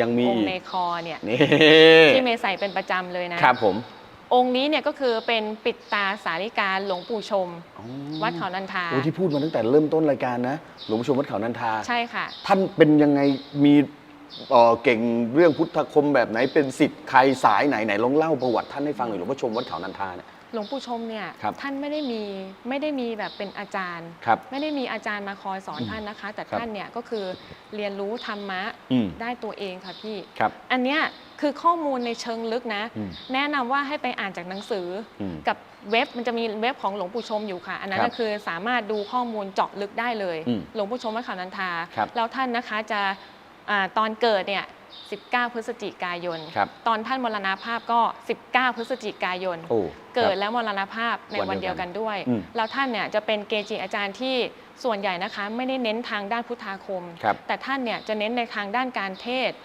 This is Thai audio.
ยังมีองอีค์กในคอเนี่ยนี่ที่เมย์ใส่เป็นประจำเลยนะ ครับผม องค์นี้เนี่ยก็คือเป็นปิดตาสาริกาหลวงปู่ชมอ๋อวัดเขานันทาโอ้ที่พูดมาตั้งแต่เริ่มต้นรายการนะ หลวงพ่อชมวัดเขานันทา ใช่ค่ะ ท่านเป็นยังไงมี เอ่อเก่งเรื่องพุทธคมแบบไหนเป็นสิทธิ์ใครสายไหนไหนลองเล่าประวัติท่านให้ฟังหน่อยหลวงพ่อชมวัดเขานันทาเนี่ย หลวงปู่ชมเนี่ยครับท่านไม่ได้มีไม่ได้มีแบบเป็นอาจารย์ ครับไม่ได้มีอาจารย์มาคอยสอนอืมท่านนะคะ แต่ครับท่านเนี่ยก็คือเรียนรู้ธรรมะอืม ได้ตัวเองค่ะพี่ ครับ อันเนี้ยคือข้อมูลในเชิงลึกนะ อืมแนะนำว่าให้ไปอ่านจากหนังสืออมกับเว็บมันจะมีเว็บของหลวงปู่ชมอยู่ค่ะ อันนั้นครับก็คือสามารถดูข้อมูลเจาะลึกได้เลย อืมหลวงปู่ชมวัดเขานันทา ครับแล้วท่านนะคะจะ อาตอนเกิดเนี่ย 19 พฤศจิกายน ครับตอนท่านมรณภาพก็ 19 พฤศจิกายน โอ้เกิดครับ แล้วมรณภาพในวัวันนเดีเดียยววกักันนด้วย อืม แล้วท่านเนี่ยจะเป็นเกจิอาจารย์ที่ส่วนใหญ่นะคะ ไม่ได้เน้นทางด้านพุทธาคม ครับ แต่ท่านเนี่ยจะเน้นในทางด้านการเทศน์